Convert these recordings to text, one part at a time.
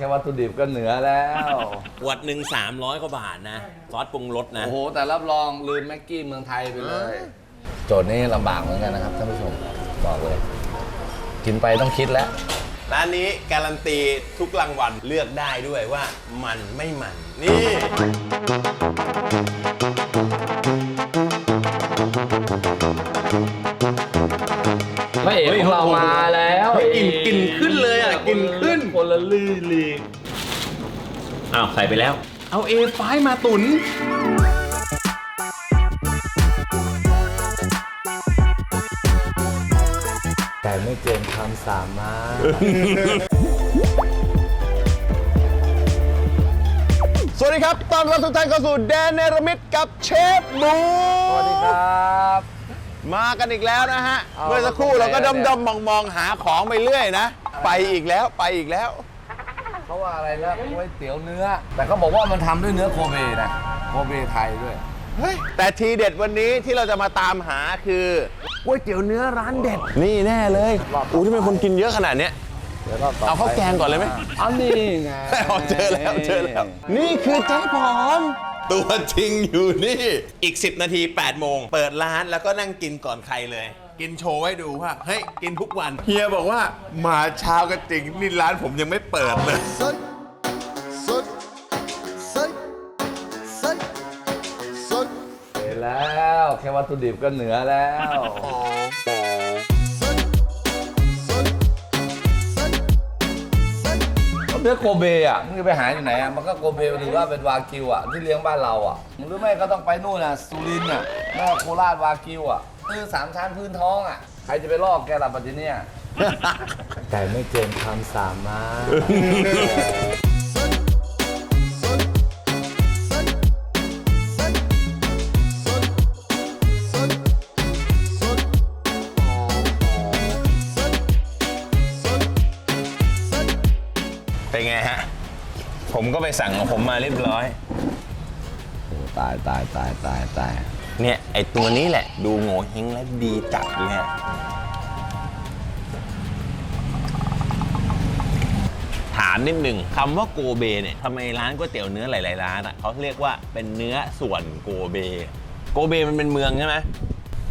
ค่วัตถุดิบก็เหนือแล้ว ขวดหนึ่ง300กว่าบาทนะ ซอสปรุงรสนะ โอ้โห แต่รับรองลืมแม็กกี้เมืองไทยไปเลย โจทย์นี้ลำบากเหมือนกันนะครับท่านผู้ชมบอกเลย กินไปต้องคิดแล้ว ร้านนี้การันตีทุกรางวัลเลือกได้ด้วยว่ามันไม่มัน นี่ พระเอกของเรามาแล้วเฮ้ยกลิ่นกลิ่นขึ้นเลยอะกลิ่นขึ้น คนละลื่นลีกอ้าวใส่ไปแล้ว เอาเอไฟมาตุน แต่ไม่เกินความสามารถ สวัสดีครับ ตอนรับทุกท่านเข้าสู่แดนเนรมิตกับเชฟบูสวัสดีครับ มากันอีกแล้วนะฮะ เอาเมื่อสักครู่เราก็แล้วดเนี่มยดมมองมองๆหาของไปเรื่อยนะ ไปอีกแล้วไปอีกแล้ว เขาว่าอะไรนะก๋วยเตี๋ยวเนื้อ แต่เขาบอกว่ามันทำด้วยเนื้อโคเบนะ โคเบไทยด้วย เฮ้ยแต่ทีเด็ดวันนี้ที่เราจะมาตามหาคือก๋วยเตี๋ยวเนื้อร้านเด็ด นี่แน่เลยอู้ที่เป็นคนกินเยอะขนาดเนี้ย เดี๋ยวรอบต่อเอาข้าวแกงก่อนเลยไหม อันนี้ไง เอาเจอแล้วเจอแล้ว นี่คือเจ๊ผอม ตัวจริงอยู่นี่ อีก 10 นาที 8 โมง เปิดร้านแล้วก็นั่งกินก่อนใครเลย กินโชว์ให้ดูว่าเฮ้ยกินทุกวันเฮียบอกว่ามาเช้าก็จริงนี่ร้านผมยังไม่เปิดเลย Say, say, say, say, say, เห็นแล้วแค่วัตถุดิบก็เหนือแล้ว say, say, say, say. เนื้อโกเบอะมึงจะไปหาอยู่ไหนอะมันก็โกเบหรือว่าเป็นวากิวอะที่เลี้ยงบ้านเราอะหรือไม่ก็ต้องไปนู่นอะสุรินทร์อะแม่โคราชวากิวอะ คือสามชั้นพื้นท้องอะ ใครจะไปลอกแกล่ะปัจจุบันเนี่ยแต่ไม่เกินความสามารถ เป็นไงฮะ ผมก็ไปสั่งของผมมาเรียบร้อย ตายตายตายตายตาย เนี่ย ไอตัวนี้แหละ ดูโง่เฮงและดีจัดเลยอะถามนิดหนึ่งคำว่าโกเบเนี่ยทำไมร้านก๋วยเตี๋ยวเนื้อหลาย ๆ ร้านอะเขาเรียกว่าเป็นเนื้อส่วนโกเบ โกเบมันเป็นเมืองใช่ไหม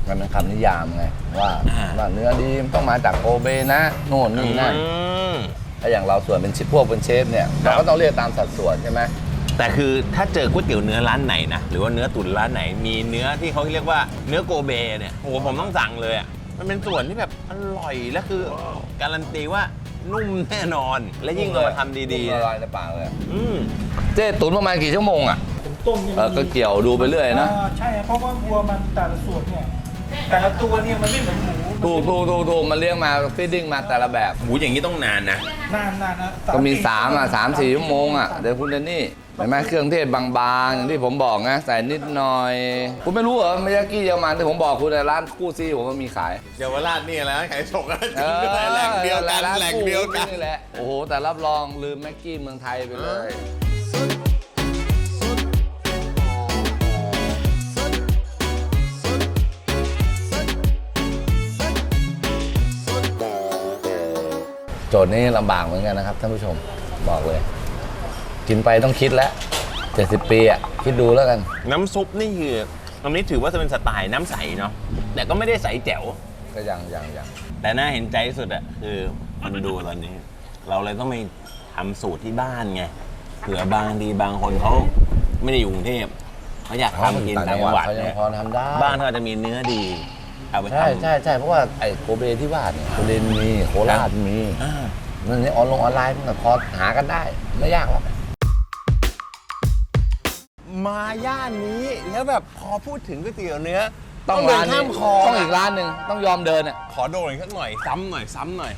มันเป็นคำนิยามไงว่าอ่าว่าเนื้อดีมันต้องมาจากโกเบนะโน่นนี่นั่นอืมถ้าอย่างเราส่วนเป็นชิพวกเป็นเชฟเนี่ยครัเราบก็ต้องเรียกตามสัดส่วนใช่ไหม แต่คือถ้าเจอก๋วยเตี๋ยวเนื้อร้านไหนนะหรือว่าเนื้อตุ๋นร้านไหนมีเนื้อที่เขาเรียกว่าเนื้อโกเบเนี่ยโอ้โหผมต้องสั่งเลยอะมันเป็นส่วนที่แบบอร่อยและคือการันตีว่านุ่มแน่นอน และยิ่งเอามาทำดีนุ่มๆละนะลายในปากเลยอืมเจ๊ตุ๋นประมาณกี่ชั่วโมงอะผมต้มนี่เออก็เกี่ยวดูไปเรื่อยนะ อ่าใช่ครับเพราะว่าวัวมันแต่ละส่วนเนี่ยแต่ละตัวเนี่ยมันไม่เหมือนหมู ถูกถูกถูกถูกมันเลี้ยงมาฟีดดิ้งมาแต่ละแบบหมูอย่างนี้ต้องนานนะ นานนานๆนะก็มีสี่สามอะสามสี่ชั่วโมงอะเดี๋ยวคุณเดนนี่เห็นไหมเครื่องเทศบางๆอย่างที่ผมบอกนะใส่นิดหน่อย คุณไม่รู้เหรอมายากิเยอรมันที่ผมบอกคุณในร้านคู่ซี่ผมมันมีขายเยาวราชนี่แล้วขายส่งกันเออแหล่งเดียวกันร้าแหล่งเดียวกันนี่แหละโอ้โหแต่รับรองลืมแม็กกี้เมืองไทยไปเลย โจทย์นี้ลำบากเหมือนกันนะครับท่านผู้ชมบอกเลย กินไปต้องคิดแล้ว70ปีอะคิดดูแล้วกัน น้ำซุปนี่คืออันนี้ถือว่าจะเป็นสไตล์น้ำใสเนาะแต่ก็ไม่ได้ใสแจ๋ว ก็ยังยังยังแต่น่าเห็นใจที่สุดอะคือคนดูตอนนี้ เราเลยต้องไปทำสูตรที่บ้านไงเผื่อบางทีบางคนเขาไม่ได้อยู่กรุงเทพเขาอยากทำกินต่างจังหวัดเขายังเนี่ยพอทำได้บ้านเขาอาจจะมีเนื้อดี เอาไปทำใช่ใช่ใช่เพราะว่าไอ้โกเบที่ว่าเนี่ยโคเรนมีโคราชมีอ่า นั่นนี่ออนลงออนไลน์มันก็พอหากันได้ ไม่ยากหรอก มาย่านนี้แล้วแบบพอพูดถึงก๋วยเตี๋ยวเนื้อ ต้องเดิร้านข้านี้มคลองต้องอีกร้านหนึ่งต้องยอมเดินอะขอโดนอีกสักหน่อยซ้ำหน่อยซ้ำหน่อย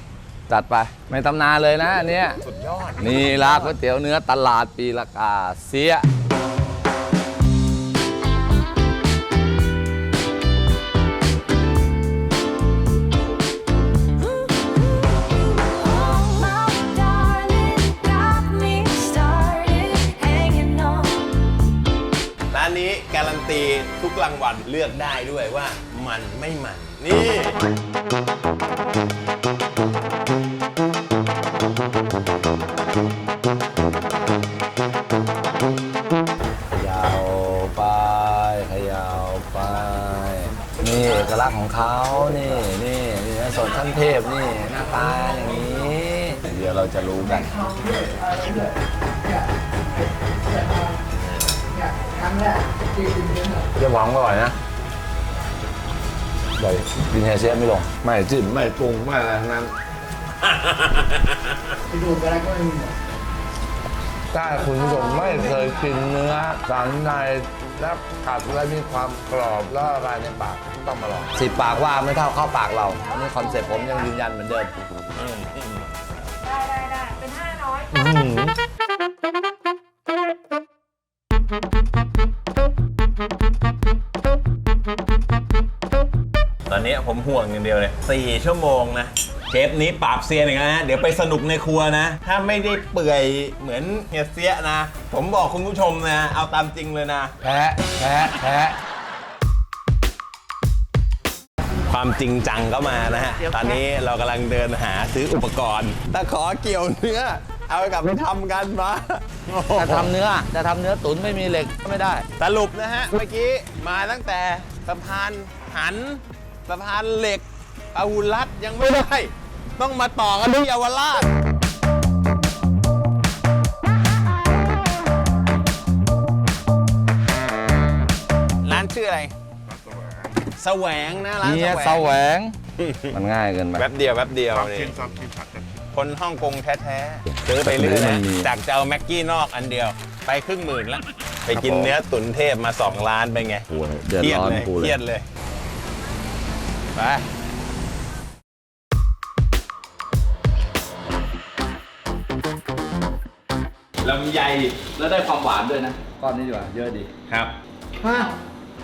จัดไปไม่ตำนานเลยนะอันเนี้ยสุดยอด นี่ร้านก๋วยเตี๋ยวเนื้อตลาดปีละกาเสีย รันตีทุกรางวัลเลือกได้ด้วยว่ามันไม่มัน นี่ขยาวไปขยาวไป นี่เอกลักษณ์ของเขานี่นี่นี่นะสดขั้นเทพนี่หน้าตาอย่างนี้ เดี๋ยวเราจะรู้กัน เรียกหวังก็อร่อยนะอร่อยกินแฮเซียไม่ลง ไม่จิ้มไม่ปรุงไม่อะไรทั้งนั้นถ้าคุณผู้ชมไม่เคยกินเนื้อสันในและกัดและมีความกรอบและละลายในปากต้องมาลองสิบปากว่าไม่เท่าเข้าปากเราอันนี้คอนเซ็ปต์ผมยังยืนยันเหมือนเดิม ได้ได้ได้เป็นห้าร้อยตอนนี้ ผมห่วงอย่างเดียวเลย4ชั่วโมงนะเชฟนี้ปราบเซียนอีกแล้วนะเดี๋ยวไปสนุกในครัวนะ ถ้าไม่ได้เปื่อยเหมือนเฮียเสียนะ ผมบอกคุณผู้ชมนะ เอาตามจริงเลยนะ แพ้แพ้แพ้ความจริงจังก็มานะฮะ ตอนนี้เรากำลังเดินหาซื้ออุปกรณ์ตะขอเกี่ยวเนื้อ เอากลับไปทำกันมาโอ้โหจะทำเนื้อ จะทำเนื้อตุ๋นไม่มีเหล็กก็ไม่ได้ สรุปนะฮะ เมื่อกี้มาตั้งแต่สะพานหัน สะพานเหล็กอาวุรัตยังไม่ได้ ต้องมาต่อกันที่เยาวราชร้านชื่ออะไร แสวงนะร้านเฮียแสแสววงงมันง่ายเกินไป แป๊บเดียวแป๊บเดียวนี่คนฮ่องกงแท้ๆซื้อไปเรื่อยหรือมันนะมี จากจะเอาแม็กกี้นอกอันเดียว ไปครึ่งหมื่นแล้วไปกินเนื้อตุ๋นเทพมา2ล้านไปไง โอ้ยเดือดเครียดร้อนเลยกูเคเลรียยดเลย ไป ลำไยแล้วได้ความหวานด้วยนะ ก้อนนี้ดีกว่าเยอะดีครับ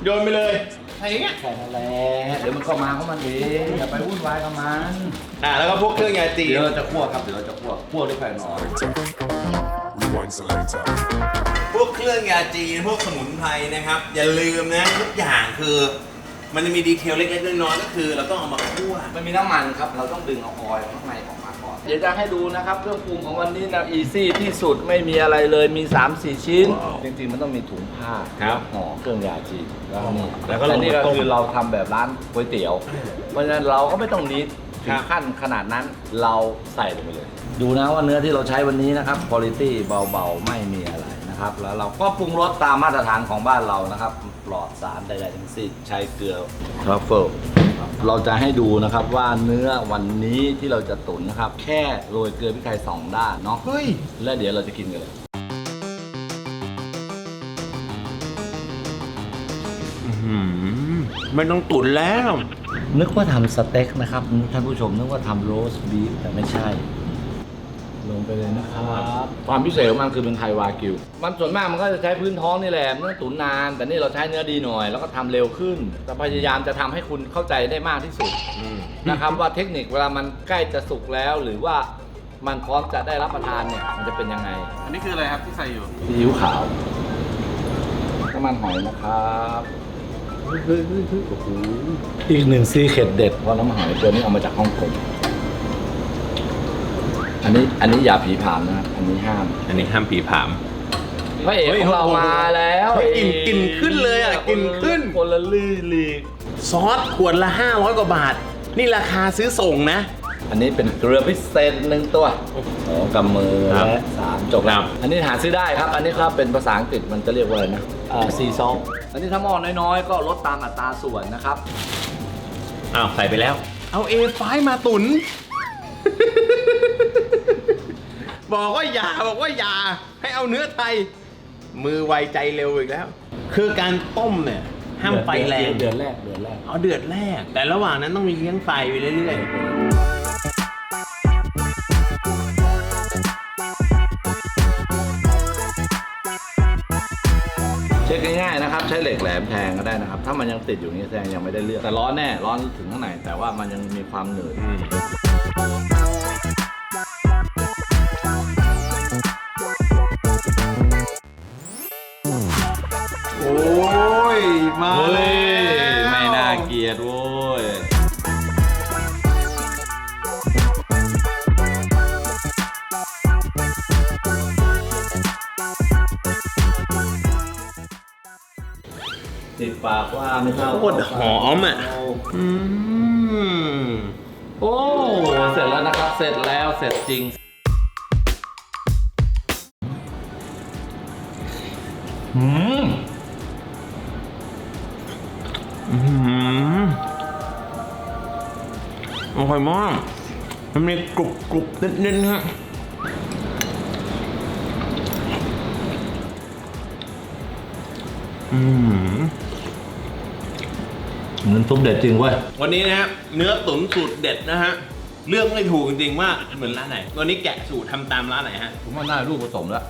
โยนไปเลยอะไรเงี้ยแค่นั้นแหละเดี๋ยวมันก็มาของมันเองอย่าไปวุ่นวายกับมันอ่าแล้วก็พวกเครื่องยาจีนเดี๋ยวเราจะคั่วครับเดี๋ยวเราจะคั่วคั่วด้วยไข่นอน Rewind selector. พวกเครื่องยาจีนพวกสมุนไพรนะครับ อย่าลืมนะทุกอย่างคือ มันจะมีดีเทลเล็กๆน้อยๆก็คือเราต้องเอามาคั่วมันมีน้ำมันครับ เราต้องดึงเอาออยล์ข้างในออกมาก่อน เดี๋ยวจะให้ดูนะครับ เครื่องปรุงของวันนี้นะอีซี่ที่สุดไม่มีอะไรเลยมี 3-4 ชิ้นจริงๆ มันต้องมีถุงผ้าครับ ห่อเครื่องยาจีนแล้วนี่แล้วก็ลงและนี่ก็มาต้มคือเราทำแบบร้านก๋วยเตี๋ยว เพราะฉะนั้นเราก็ไม่ต้องนิดถึครังบขั้นขนาดนั้นเราใส่ลงไปเลย ดูนะว่าเนื้อที่เราใช้วันนี้นะครับคุณภาพเบาๆไม่มีอะไร นะครับ แล้วเราก็ปรุงรสตามมาตรฐานของบ้านเรานะครับ ปลอดสารใดๆทั้งสิ้นใช้เกลือทรัฟเฟิลเราจะให้ดูนะครับว่าเนื้อวันนี้ที่เราจะตุ๋นนะครับ แค่โรยเกลือพริกไทยสองด้านเนาะเฮ้ยแล้วเดี๋ยวเราจะกินกันเลยไม่ต้องตุ๋นแล้ว นึกว่าทำสเต็กนะครับท่านผู้ชมนึกว่าทำโรสบีฟแต่ไม่ใช่ ลงไปเลยนะครับความพิเศษของมันคือเป็นไทยวากิว มันส่วนมากมันก็จะใช้พื้นท้องนี่แหละมันต้องตุ๋นนาน แต่นี่เราใช้เนื้อดีหน่อย แล้วก็ทำเร็วขึ้นแต่พยายามจะทำให้คุณเข้าใจได้มากที่สุดนะครับว่าเทคนิคเวลามันใกล้จะสุกแล้ว หรือว่ามันพร้อมจะได้รับประทานเนี่ยมันจะเป็นยังไงอันนี้คืออะไรครับที่ใส่อยู่ซีอิ๊วขาวน้ำมันหอยนะครับเฮ้ยเฮ้ยเฮ้ยเฮ้ยโอ้โหอีกหนึ่งซีเคร็ดเด็ดเพราะน้ำมันหอยตัวนี้เอามาจากฮ่องกง อันนี้อันนี้อย่าผีผามนะครับอันนี้ห้ามอันนี้ห้ามผีผาม พระเอกของเรามาแล้วเฮ้ยกลิ่นกลิ่นขึ้นเลยอะกลิ่นขึ้น คนละลี่ลีกซอสขวดละ 500 กว่าบาท นี่ราคาซื้อส่งนะ อันนี้เป็นเกลือพิเศษหนึ่งตัวสองกำมือครับและสามจบแล้วอันนี้หาซื้อได้ครับ อันนี้ครับเป็นภาษาอังกฤษมันจะเรียกว่าอะไรนะอ่าซีซองอันนี้ถ้าหม้อน้อยๆ ก็ลดตามอัตราส่วนนะครับ อ้าว ใส่ไปแล้ว เอา A5 มาตุน บอกว่าอย่าบอกว่าอย่าให้เอาเนื้อไทย มือไวใจเร็วอีกแล้ว คือการต้มเนี่ยห้ามไฟแรงเดือนแรกเดือนแรกเอาเดือดแรก แต่ระหว่างนั้นต้องมีเลี้ยงไฟไปเรื่อยๆเช็คง่ายๆนะครับ ใช้เหล็กแหลมแทงก็ได้นะครับ ถ้ามันยังติดอยู่นี่แสดงยังไม่ได้เลือกแต่ร้อนแน่ร้อนถึงข้างในแต่ว่ามันยังมีความหนืดโย มาเฮ้ยไม่น่าเกลียดโว้ย ติดปากว่าไม่เท่าโคตรหอมอะโอ้ เสร็จแล้วนะครับ เสร็จแล้ว เสร็จจริง อืม อืมอร่อยมากมันมีกรุบกรุบนิดๆฮะอืมน้ำซุปเด็ดจริงเว้ย วันนี้นะฮะเนื้อตุ๋นสูตรเด็ดนะฮะเลือกไม่ถูกจริงๆว่าเหมือนร้านไหน วันนี้แกะสูตรทำตามร้านไหนฮะ ผมว่าน่าลูกผสมแล้ว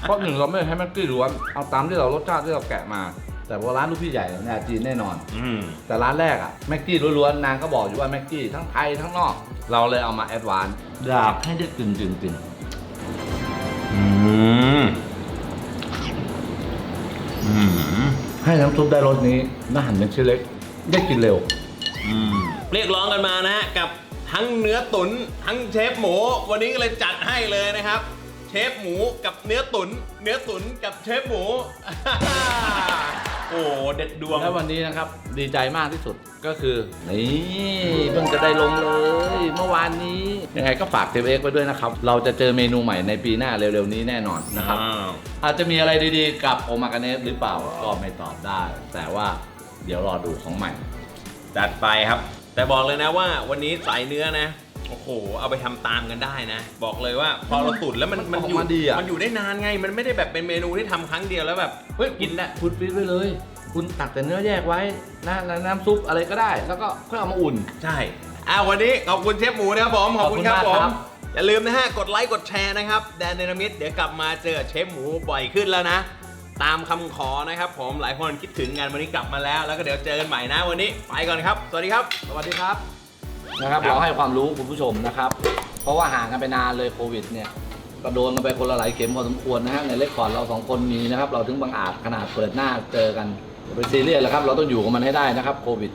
เพราะหนึ่งเราไม่ได้ให้แม็กกี้ล้วน เอาตามที่เรารสชาติที่เราแกะมา แต่ว่าร้านลูกพี่ใหญ่เนี่ยจีนแน่นอน อืม แต่ร้านแรกอะแม็กกี้ล้วนๆนางก็บอกอยู่ว่าแม็กกี้ทั้งไทยทั้งนอก เราเลยเอามาแอดวานซ์อยากให้ได้กลิ่นกลิ่นกลิ่นอืม อืม ให้น้ำซุปได้รสนี้น่าหั่นเป็นชิ้นเล็ก ได้กินเร็ว อืม เรียกร้องกันมานะฮะ กับทั้งเนื้อตุนทั้งเชฟหมู วันนี้ก็เลยจัดให้เลยนะครับ เชฟหมูกับเนื้อตุนเนื้อตุนกับเชฟหมู โอ้เด็ดดวง แล้ววันนี้นะครับดีใจมากที่สุดก็คือนี่เพิ่งจะได้ลงเลยเมื่อวานนี้ ยังไงก็ฝากเทปเอ็กไว้ด้วยนะครับ เราจะเจอเมนูใหม่ในปีหน้าเร็วๆนี้แน่นอนนะครับอ้าวอาจจะมีอะไรดีๆกับโอมากาเนสหรือเปล่าก็ไม่ตอบได้ แต่ว่าเดี๋ยวรอดูของใหม่ จัดไปครับ แต่บอกเลยนะว่าวันนี้สายเนื้อนะ โอ้โห เอาไปทำตามกันได้นะ บอกเลยว่าพอเราตุ๋นแล้วมันมันมันอยู่ออกมาดีอะมันอยู่ได้นานไง มันไม่ได้แบบเป็นเมนูที่ทำครั้งเดียวแล้วแบบเฮ้ยกินนะคุณฟิตไว้เลย คุณตักแต่เนื้อแยกไว้นะนะน้ำซุปอะไรก็ได้ แล้วก็ค่อยเอามาอุ่น ใช่อ่าวันนี้ขอบคุณเชฟหมูนะครับผมขอบคุณครับขอบผคุณมมากครับอย่าลืมนะฮะ กดไลค์กดแชร์นะครับแดนเดนามิดเดี๋ยวกลับมาเจอเชฟหมูบ่อยขึ้นแล้วนะตามคำขอนะครับผมหลายคนคิดถึงงานวันนี้กลับมาแล้ว แล้วก็เดี๋ยวเจอกันใหม่นะวันนี้ ไปก่อนครับ สวัสดีครับ สวัสดีครับ นะครับ เราให้ความรู้คุณผู้ชมนะครับ เพราะว่าห่างกันไปนานเลยโควิดเนี่ยก็โดนกันไปคนละหลายเข็มพอสมควรนะฮะในเลคคอร์ดเราสองคนมีนะครับ เราถึงบังอาจขนาดเปิดหน้าเจอกันอย่าไปซีเรียสแล้วครับ เราต้องอยู่กับมันให้ได้นะครับโควิด